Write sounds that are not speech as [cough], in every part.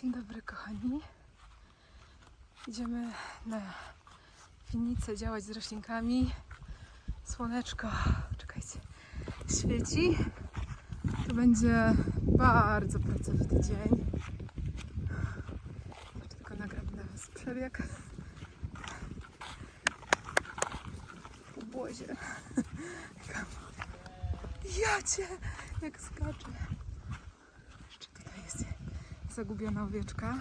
Dzień dobry kochani. Idziemy na winnicę działać z roślinkami. Słoneczko, czekajcie, świeci. To będzie bardzo pracowity dzień. Tylko nagram dla Was przebieg. W obłozie. [laughs] Ja cię, jak skaczę. Zagubiona owieczka.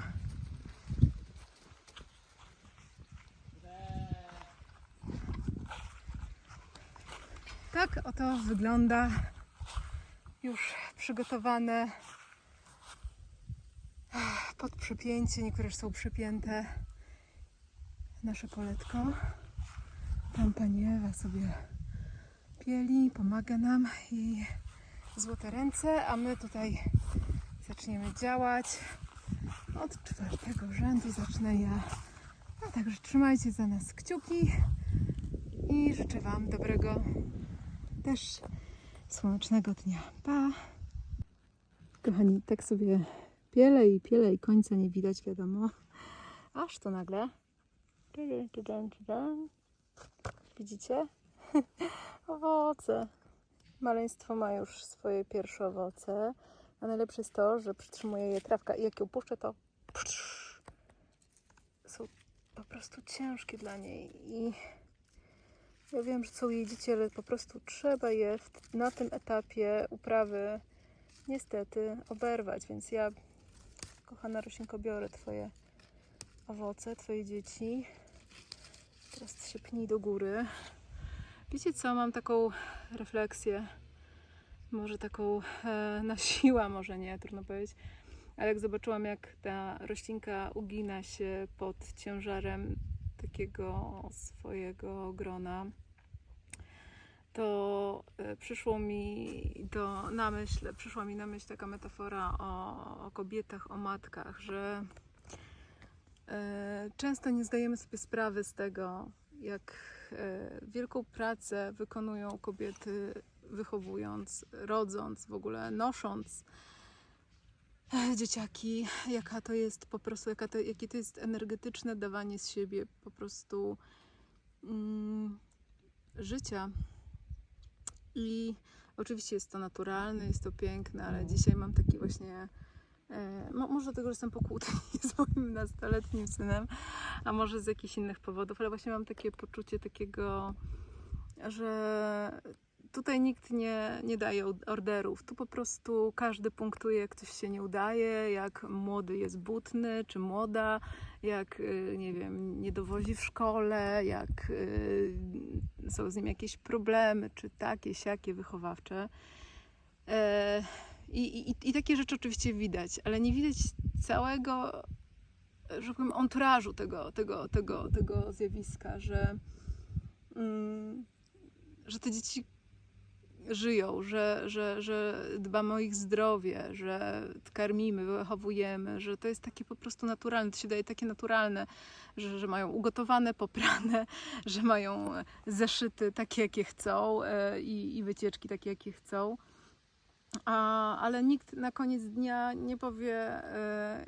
Tak oto wygląda już przygotowane pod przypięcie. Niektóre są przypięte. Nasze poletko. Tam pani Ewa sobie pieli, pomaga nam i złote ręce, a my tutaj zaczniemy działać. Od czwartego rzędu zacznę ja. A także trzymajcie za nas kciuki i życzę Wam dobrego też słonecznego dnia. Pa! Kochani, tak sobie piele i piele i końca nie widać, wiadomo. Aż to nagle. Widzicie? [laughs] owoce. Maleństwo ma już swoje pierwsze owoce. A najlepsze jest to, że przytrzymuje je trawka i jak ją puszczę, to są po prostu ciężkie dla niej. I ja wiem, że są jej dzieci, ale po prostu trzeba je na tym etapie uprawy niestety oberwać. Więc ja, kochana roślinko, biorę Twoje owoce, Twoje dzieci. Teraz się pnij do góry. Wiecie co, mam taką refleksję, może taką e, na może nie, trudno powiedzieć, ale jak zobaczyłam, jak ta roślinka ugina się pod ciężarem takiego swojego grona, to e, przyszło mi do, na myśl, przyszła mi na myśl taka metafora o, o kobietach, o matkach, że e, często nie zdajemy sobie sprawy z tego, jak e, wielką pracę wykonują kobiety, wychowując, rodząc, w ogóle nosząc e, dzieciaki, jaka to jest po prostu, jaka to, jakie to jest energetyczne dawanie z siebie po prostu mm, życia. I oczywiście jest to naturalne, jest to piękne, ale dzisiaj mam taki właśnie. E, mo- może dlatego, że jestem pokłócona [laughs] z moim nastoletnim synem, a może z jakichś innych powodów, ale właśnie mam takie poczucie takiego, że tutaj nikt nie, nie daje orderów. Tu po prostu każdy punktuje, jak coś się nie udaje, jak młody jest butny, czy młoda, jak, y, nie wiem, nie dowozi w szkole, jak y, są z nim jakieś problemy, czy takie, siakie, wychowawcze. E, I, i, I takie rzeczy oczywiście widać, ale nie widać całego, że tak powiem, anturażu tego, tego, tego, tego zjawiska, że, mm, że te dzieci żyją, że, że, że dbamy o ich zdrowie, że karmimy, wychowujemy, że to jest takie po prostu naturalne, to się daje takie naturalne, że, że mają ugotowane, poprane, [laughs] że mają zeszyty takie, jakie chcą e, i, i wycieczki takie, jakie chcą. A, ale nikt na koniec dnia nie powie e,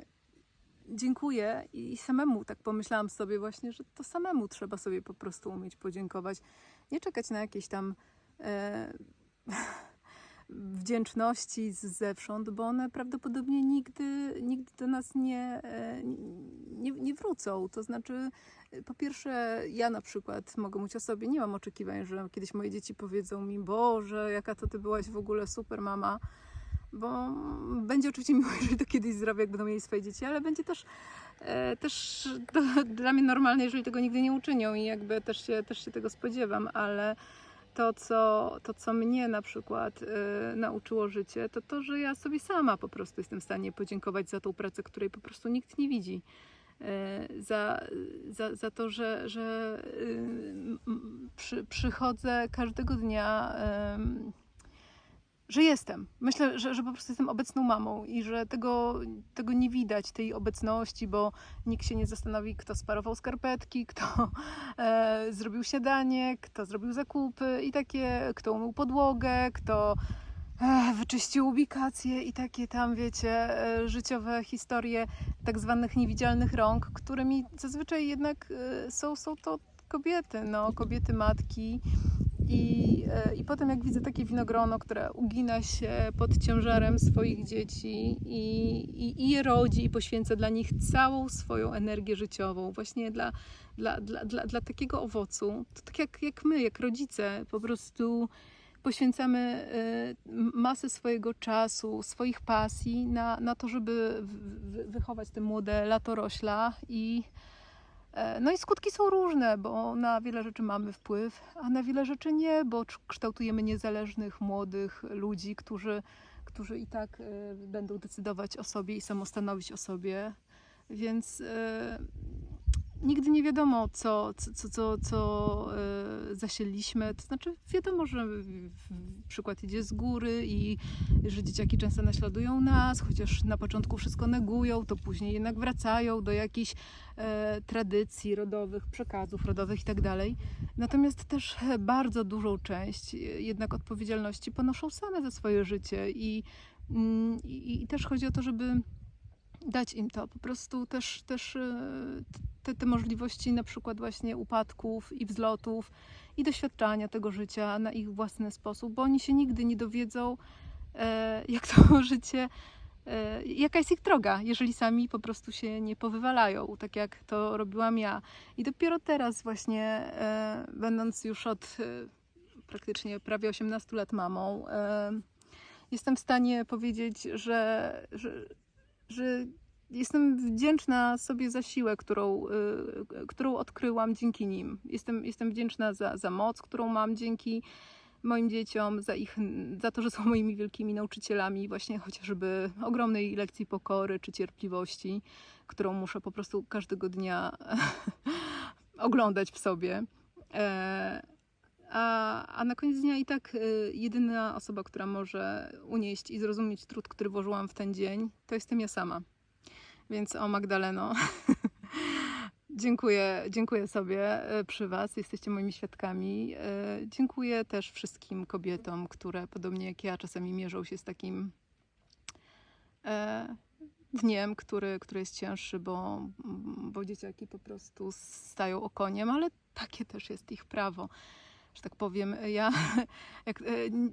dziękuję i samemu tak pomyślałam sobie właśnie, że to samemu trzeba sobie po prostu umieć podziękować. Nie czekać na jakieś tam e, wdzięczności z zewsząd, bo one prawdopodobnie nigdy, nigdy do nas nie, e, nie, nie wrócą. To znaczy, e, po pierwsze, ja na przykład mogę mówić o sobie, nie mam oczekiwań, że kiedyś moje dzieci powiedzą mi, Boże, jaka to ty byłaś w ogóle super mama, bo będzie oczywiście miło, [laughs] jeżeli to kiedyś zrobię, jak będą mieli swoje dzieci, ale będzie też, e, też [laughs] dla mnie normalne, jeżeli tego nigdy nie uczynią i jakby też się, też się tego spodziewam, ale to, co, to, co mnie na przykład e, nauczyło życie, to to, że ja sobie sama po prostu jestem w stanie podziękować za tą pracę, której po prostu nikt nie widzi. E, Za, za, za to, że, że y, przy, przychodzę każdego dnia, em, że jestem. Myślę, że, że po prostu jestem obecną mamą i że tego, tego nie widać, tej obecności, bo nikt się nie zastanowi, kto sparował skarpetki, kto e, zrobił śniadanie, kto zrobił zakupy i takie, kto umył podłogę, kto Ech, wyczyścił ubikacje i takie tam, wiecie, e, życiowe historie tak zwanych niewidzialnych rąk, którymi zazwyczaj jednak e, są, są to kobiety, no, kobiety matki. I, e, I potem jak widzę takie winogrono, które ugina się pod ciężarem swoich dzieci i, i, i je rodzi i poświęca dla nich całą swoją energię życiową, właśnie dla, dla, dla, dla, dla takiego owocu, to tak jak, jak my, jak rodzice, po prostu poświęcamy e, masę swojego czasu, swoich pasji na, na to, żeby wychować te młode latorośla i no i skutki są różne, bo na wiele rzeczy mamy wpływ, a na wiele rzeczy nie, bo kształtujemy niezależnych, młodych ludzi, którzy, którzy i tak e, będą decydować o sobie i samostanowić o sobie. Więc e, nigdy nie wiadomo, co, co, co, co, co e. To znaczy, wiadomo, że przykład idzie z góry i że dzieciaki często naśladują nas, chociaż na początku wszystko negują, to później jednak wracają do jakichś e, tradycji rodowych, przekazów rodowych itd. Natomiast też bardzo dużą część e, jednak odpowiedzialności ponoszą same za swoje życie i, mm, i, i też chodzi o to, żeby dać im to, po prostu też, też e, te, te możliwości na przykład właśnie upadków i wzlotów i doświadczania tego życia na ich własny sposób, bo oni się nigdy nie dowiedzą, e, jak to [laughs] życie, e, jaka jest ich droga, jeżeli sami po prostu się nie powywalają, tak jak to robiłam ja. I dopiero teraz właśnie, będąc już od praktycznie prawie 18 lat mamą, jestem w stanie powiedzieć, że, że, że jestem wdzięczna sobie za siłę, którą, y, którą odkryłam dzięki nim. Jestem, jestem wdzięczna za, za moc, którą mam dzięki moim dzieciom, za, ich, za to, że są moimi wielkimi nauczycielami, właśnie chociażby ogromnej lekcji pokory czy cierpliwości, którą muszę po prostu każdego dnia [laughs] oglądać w sobie. E, a, a na koniec dnia i tak y, jedyna osoba, która może unieść i zrozumieć trud, który włożyłam w ten dzień, to jestem ja sama. Więc o Magdaleno, [laughs] dziękuję, dziękuję sobie y, przy Was, jesteście moimi świadkami. Y, Dziękuję też wszystkim kobietom, które podobnie jak ja czasami mierzą się z takim dniem, który, który jest cięższy, bo, bo dzieciaki po prostu stają okoniem, ale takie też jest ich prawo że tak powiem. Ja, [laughs] jak, e,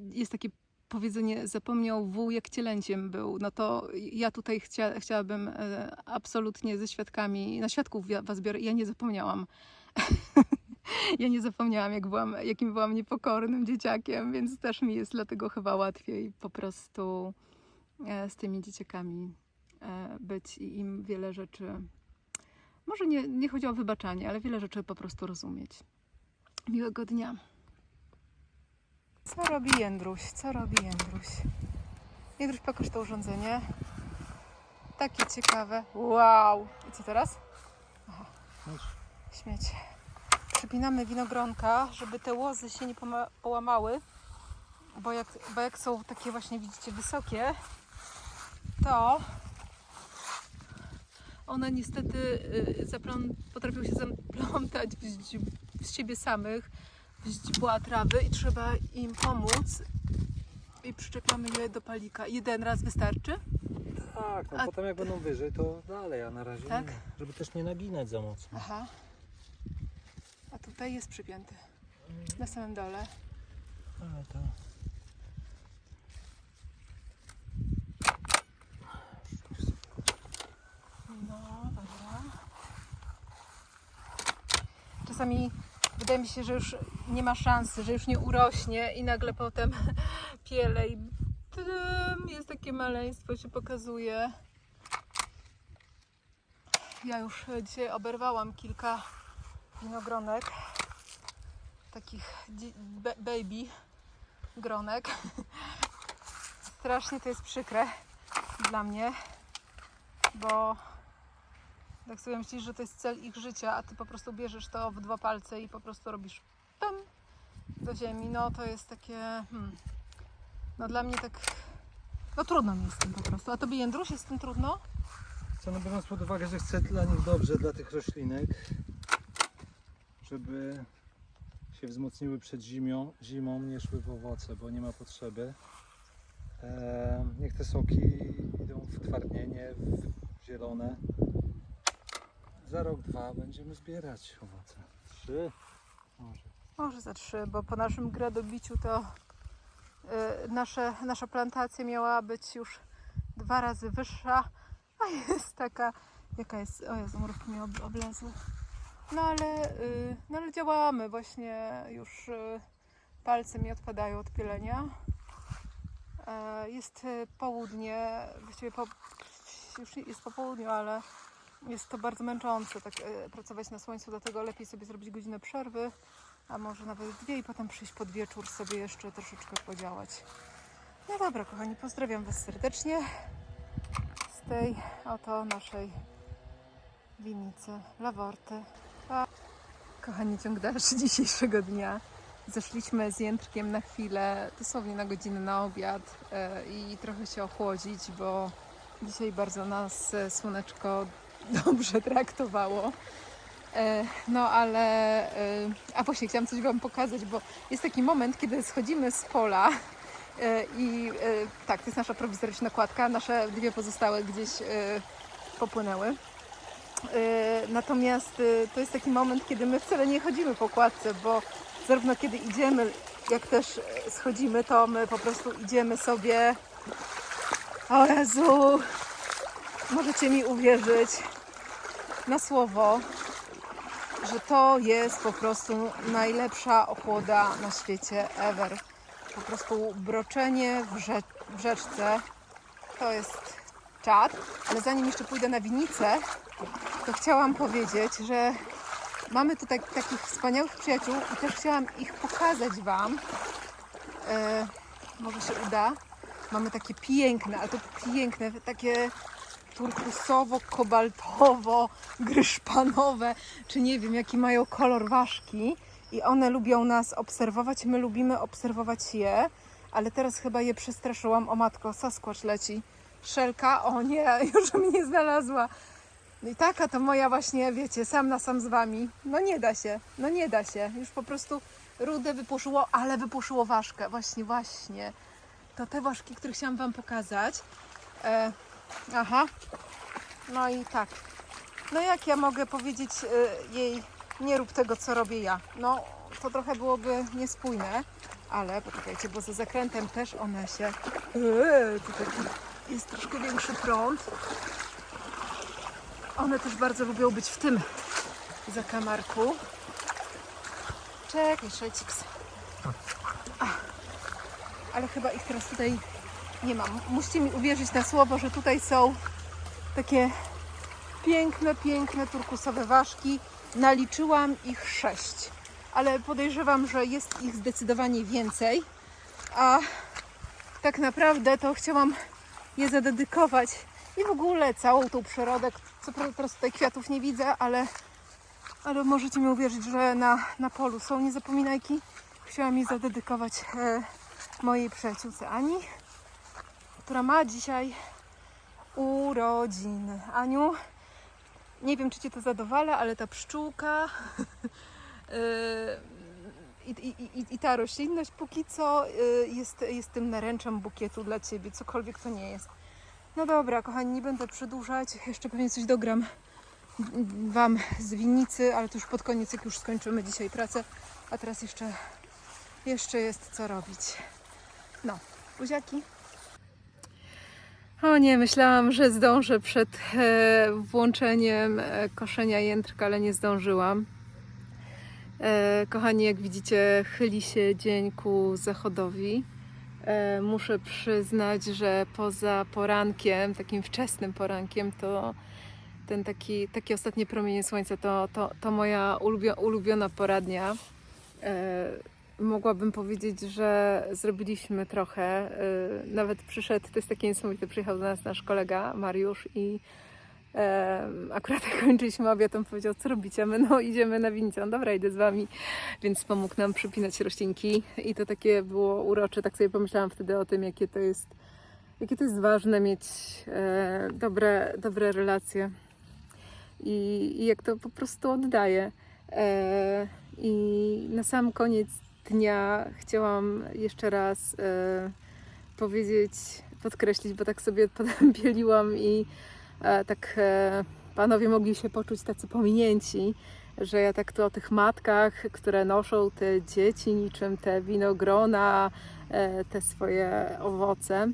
jest takie powiedzenie, zapomniał wół jak cielęciem był, no to ja tutaj chcia, chciałabym e, absolutnie ze świadkami, na świadków wa- was biorę, ja nie zapomniałam. [laughs] ja nie zapomniałam, jak byłam, jakim byłam niepokornym dzieciakiem, więc też mi jest dlatego chyba łatwiej po prostu e, z tymi dzieciakami być i im wiele rzeczy, może nie, nie chodzi o wybaczanie, ale wiele rzeczy po prostu rozumieć. Miłego dnia. Co robi Jędruś? Co robi Jędruś? Jędruś, pokaż to urządzenie. Takie ciekawe. Wow! I co teraz? Aha, śmieć. Przypinamy winogronka, żeby te łozy się nie połamały. Bo jak, bo jak są takie właśnie, widzicie, wysokie, to one niestety y, zaplą- potrafią się zaplątać w, z siebie samych w źdźbła trawy i trzeba im pomóc. I przyczepiamy je do palika. Jeden raz wystarczy? Tak, no A potem jak będą wyżej, to dalej, a na razie Tak? nie. Żeby też nie naginać za mocno. Aha. A tutaj jest przypięty. Na samym dole. Ale to... No, dobra. Czasami wydaje mi się, że już nie ma szansy, że już nie urośnie i nagle potem [laughs] piele i jest takie maleństwo się pokazuje. Ja już dzisiaj oberwałam kilka winogronek, takich baby gronek. [laughs] Strasznie to jest przykre dla mnie, bo tak sobie myślisz, że to jest cel ich życia, a ty po prostu bierzesz to w dwa palce i po prostu robisz pam do ziemi. No to jest takie. Hmm, no dla mnie tak. No trudno mi jest z tym po prostu. A tobie Jędruś jest z tym trudno? Co, no biorąc pod uwagę, że chcę dla nich dobrze, dla tych roślinek, żeby się wzmocniły przed zimą, zimą nie szły w owoce, bo nie ma potrzeby. E, niech te soki idą w twardnienie, w zielone. Za rok, dwa będziemy zbierać owoce. Trzy może. Może za trzy, bo po naszym gradobiciu to y, nasze, nasza plantacja miała być już dwa razy wyższa, a jest taka, jaka jest, o Jezu, mrówki mi ob, oblezły. No ale, y, no ale działamy, właśnie już y, palce mi odpadają od pielenia. E, Jest y, południe, właściwie po, już jest po południu, ale jest to bardzo męczące tak y, pracować na słońcu, dlatego lepiej sobie zrobić godzinę przerwy, a może nawet dwie i potem przyjść pod wieczór sobie jeszcze troszeczkę podziałać. No dobra, kochani, pozdrawiam Was serdecznie z tej oto naszej winnicy Laworty. Pa. Kochani, ciąg dalszy [laughs] dzisiejszego dnia. Zeszliśmy z Jędrkiem na chwilę, dosłownie na godzinę na obiad e, i trochę się ochłodzić, bo dzisiaj bardzo nas e, słoneczko dobrze traktowało. E, No ale, e, a właśnie chciałam coś Wam pokazać, bo jest taki moment, kiedy schodzimy z pola e, i tak, to jest nasza prowizoryczna kładka, nasze dwie pozostałe gdzieś popłynęły. Natomiast to jest taki moment, kiedy my wcale nie chodzimy po kładce, bo zarówno kiedy idziemy, jak też schodzimy, to my po prostu idziemy sobie. O Jezu! Możecie mi uwierzyć na słowo, że to jest po prostu najlepsza ochłoda na świecie ever. Po prostu broczenie w, rze- w rzeczce to jest czad, ale zanim jeszcze pójdę na winnicę, to chciałam powiedzieć, że mamy tutaj takich wspaniałych przyjaciół i też chciałam ich pokazać Wam. E, może się uda. Mamy takie piękne, ale to piękne, takie turkusowo, kobaltowo, czy nie wiem jaki mają kolor ważki i one lubią nas obserwować, my lubimy obserwować je, ale teraz chyba je przestraszyłam. O matko, Sasquatch leci. Szelka, o nie, [laughs] już mnie znalazła. No i taka to moja właśnie, wiecie, sam na sam z wami. No nie da się, no nie da się. Już po prostu rudę wypuszyło, ale wypuszyło ważkę. Właśnie, właśnie. To te ważki, które chciałam wam pokazać. E, aha. No i tak. No jak ja mogę powiedzieć e, jej, nie rób tego, co robię ja. No, to trochę byłoby niespójne, ale poczekajcie, bo za zakrętem też one się... Eee, jest troszkę większy prąd. One też bardzo lubią być w tym zakamarku. Czekaj, Szeciks. Ale chyba ich teraz tutaj nie mam. Musicie mi uwierzyć na słowo, że tutaj są takie piękne, piękne turkusowe ważki. Naliczyłam ich sześć, ale podejrzewam, że jest ich zdecydowanie więcej. A tak naprawdę to chciałam je zadedykować i w ogóle całą tą przyrodę. Co prawda teraz tutaj kwiatów nie widzę, ale, ale możecie mi uwierzyć, że na, na polu są niezapominajki. Chciałam je zadedykować e, mojej przyjaciółce Ani, która ma dzisiaj urodziny. Aniu, nie wiem czy Cię to zadowala, ale ta pszczółka [laughs] e, i, i, i, i ta roślinność póki co e, jest, jest tym naręczem bukietu dla Ciebie, cokolwiek to nie jest. No dobra, kochani, nie będę przedłużać. Jeszcze pewnie coś dogram Wam z winnicy, ale to już pod koniec, jak już skończymy dzisiaj pracę. A teraz jeszcze, jeszcze jest co robić. No, buziaki. O nie, myślałam, że zdążę przed e, włączeniem e, koszenia jędrka, ale nie zdążyłam. E, kochani, jak widzicie, chyli się dzień ku zachodowi. Muszę przyznać, że poza porankiem, takim wczesnym porankiem, to ten taki, takie ostatnie promienie słońca to, to, to moja ulubio, ulubiona poradnia. Mogłabym powiedzieć, że zrobiliśmy trochę. E, nawet przyszedł, to jest takie niesamowite, przyjechał do nas nasz kolega Mariusz i akurat jak [laughs] kończyliśmy obiad, on powiedział, co robicie? My no idziemy na winnicę. On, dobra, idę z wami. Więc pomógł nam przypinać roślinki i to takie było urocze. Tak sobie pomyślałam wtedy o tym, jakie to jest, jakie to jest ważne mieć e, dobre, dobre relacje i, i jak to po prostu oddaje. E, I na sam koniec dnia chciałam jeszcze raz e, powiedzieć, podkreślić, bo tak sobie potem pieliłam [laughs] i e, tak e, panowie mogli się poczuć tacy pominięci, że ja tak to o tych matkach, które noszą te dzieci niczym te winogrona, te swoje owoce.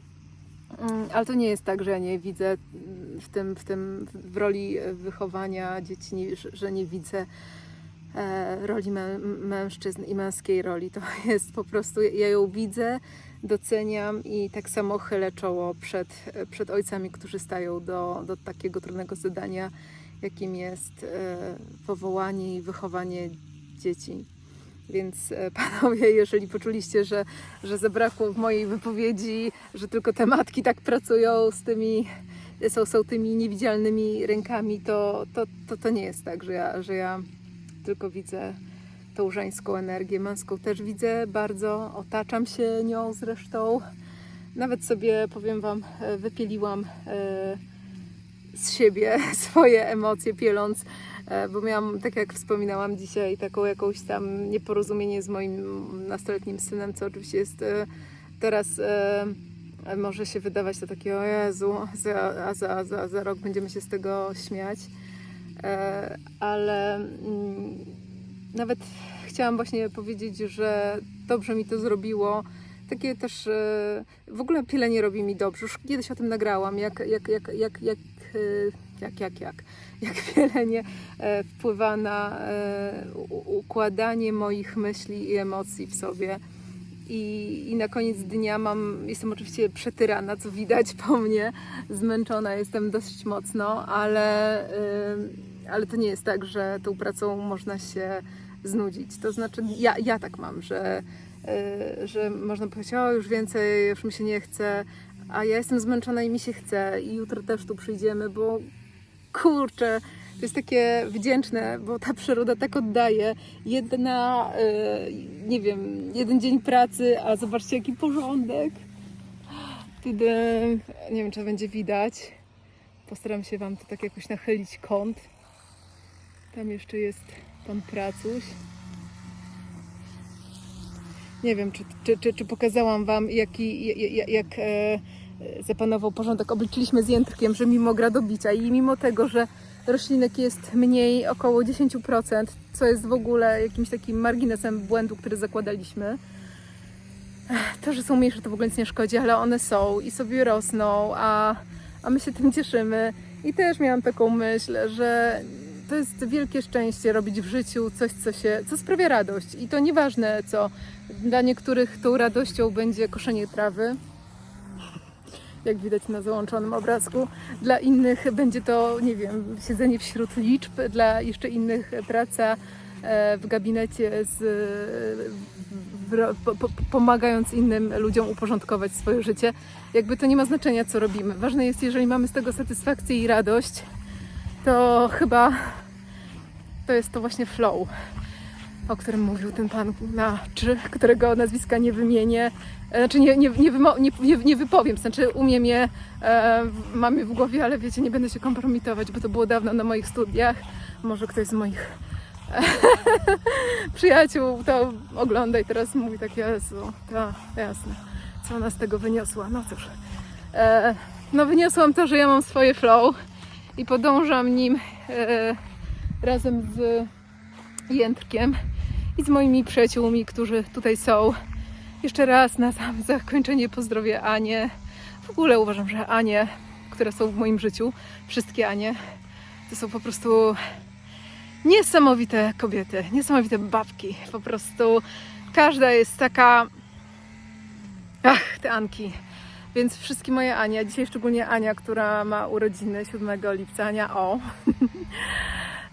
Mm, Ale to nie jest tak, że ja nie widzę mm, w tym, w tym w roli wychowania dzieci, że- nie widzę roli mę, mężczyzn i męskiej roli. To [laughs] jest po prostu, ja ją widzę, doceniam i tak samo chylę czoło przed, przed ojcami, którzy stają do, do takiego trudnego zadania, jakim jest e, powołanie i wychowanie dzieci. Więc e, [laughs] panowie, jeżeli poczuliście, że, że zabrakło w mojej wypowiedzi, że tylko te matki tak pracują z tymi, są, są tymi niewidzialnymi rękami, to, to, to, to nie jest tak, że ja, że ja tylko widzę tą żeńską energię, męską też widzę bardzo, otaczam się nią zresztą. Nawet sobie, powiem Wam, e, wypieliłam e, z siebie [laughs] swoje emocje, pieląc, e, bo miałam, tak jak wspominałam dzisiaj, taką jakąś tam nieporozumienie z moim nastoletnim synem, co oczywiście jest teraz może się wydawać to takie, o Jezu, za, za, za, za rok będziemy się z tego śmiać. E, ale mm, nawet chciałam właśnie powiedzieć, że dobrze mi to zrobiło. Takie też e, w ogóle pielenie robi mi dobrze. Już kiedyś o tym nagrałam, jak, jak, jak, jak, jak, e, jak, jak, jak, [laughs] jak pielenie wpływa na układanie moich myśli i emocji w sobie. I, I na koniec dnia mam, jestem oczywiście przetyrana, co widać po mnie, zmęczona jestem dosyć mocno, ale, ym, ale to nie jest tak, że tą pracą można się znudzić. To znaczy, ja, ja tak mam, że, y, że można powiedzieć, o już więcej, już mi się nie chce, a ja jestem zmęczona i mi się chce i jutro też tu przyjdziemy, bo kurczę, to jest takie wdzięczne, bo ta przyroda tak oddaje. Jedna, y, nie wiem, jeden dzień pracy, a zobaczcie jaki porządek. Nie wiem czy będzie widać. Postaram się Wam to tak jakoś nachylić kąt. Tam jeszcze jest pan Pracuś. Nie wiem, czy, czy, czy, czy pokazałam Wam, jaki, jak, jak e, zapanował porządek. Obliczyliśmy z jędrkiem, że mimo gradobicia i mimo tego, że roślinek jest mniej, około 10%, co jest w ogóle jakimś takim marginesem błędu, który zakładaliśmy. To, że są mniejsze, to w ogóle nic nie szkodzi, ale one są i sobie rosną, a, a my się tym cieszymy. I też miałam taką myśl, że to jest wielkie szczęście robić w życiu coś, co, się, co sprawia radość. I to nieważne co. Dla niektórych tą radością będzie koszenie trawy, jak widać na załączonym obrazku. Dla innych będzie to, nie wiem, siedzenie wśród liczb, dla jeszcze innych praca e, w gabinecie z, w, po, pomagając innym ludziom uporządkować swoje życie. Jakby to nie ma znaczenia, co robimy. Ważne jest, jeżeli mamy z tego satysfakcję i radość, to chyba to jest to właśnie flow, o którym mówił ten pan na czy, którego nazwiska nie wymienię. Znaczy nie, nie, nie, wymo- nie, nie, nie wypowiem, znaczy umiem je, e, mam je w głowie, ale wiecie, nie będę się kompromitować, bo to było dawno na moich studiach. Może ktoś z moich [laughs] przyjaciół to ogląda i teraz mówi tak, Jezu, to jasne, co ona z tego wyniosła. No cóż, e, no wyniosłam to, że ja mam swoje flow i podążam nim e, razem z Jędrkiem i z moimi przyjaciółmi, którzy tutaj są. Jeszcze raz na sam zakończenie pozdrowię Anię. W ogóle uważam, że Anie, które są w moim życiu, wszystkie Anie, to są po prostu niesamowite kobiety, niesamowite babki. Po prostu każda jest taka. Ach, te Anki. Więc wszystkie moje Ania, dzisiaj szczególnie Ania, która ma urodziny 7 lipca, Ania O. [laughs]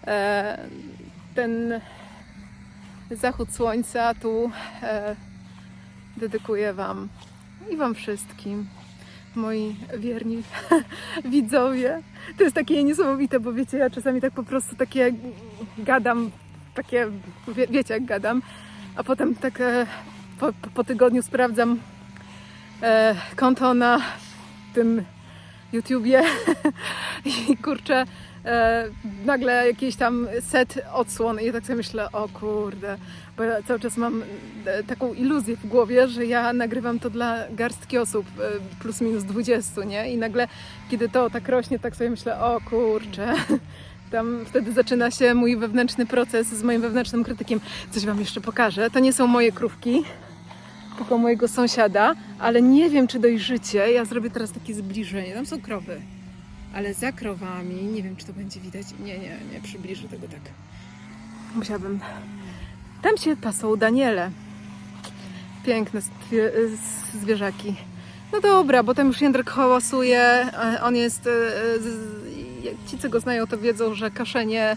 E, Ten zachód słońca tu e, dedykuję Wam i Wam wszystkim, moi wierni [laughs] widzowie. To jest takie niesamowite, bo wiecie, ja czasami tak po prostu takie gadam, takie, wie, wiecie jak gadam, a potem tak e, po, po tygodniu sprawdzam e, konto na tym YouTubie [laughs] i kurczę, e, nagle jakiś tam set odsłon i ja tak sobie myślę, o kurde, bo ja cały czas mam e, taką iluzję w głowie, że ja nagrywam to dla garstki osób, e, plus minus 20, nie? I nagle, kiedy to tak rośnie, tak sobie myślę, o kurczę, [laughs] tam wtedy zaczyna się mój wewnętrzny proces z moim wewnętrznym krytykiem. Coś Wam jeszcze pokażę. To nie są moje krówki, tylko mojego sąsiada, ale nie wiem, czy dojrzycie. Ja zrobię teraz takie zbliżenie. Tam są krowy, ale za krowami, nie wiem, czy to będzie widać. Nie, nie, nie przybliżę tego tak. Musiałabym. Tam się pasą Daniele. Piękne zwierzaki. No dobra, bo tam już Jędrek hałasuje. e, On jest. e, Ci, co go znają, to wiedzą, że kaszenie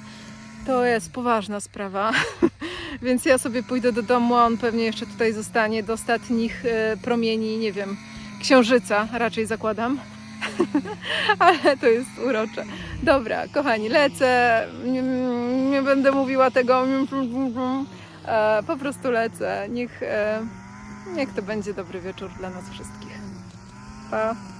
to jest poważna sprawa. [laughs] Więc ja sobie pójdę do domu, a on pewnie jeszcze tutaj zostanie do ostatnich e, promieni, nie wiem, księżyca raczej zakładam. [laughs] Ale to jest urocze. Dobra, kochani, lecę. Nie, nie będę mówiła tego. E, po prostu lecę. Niech, e, niech to będzie dobry wieczór dla nas wszystkich. Pa.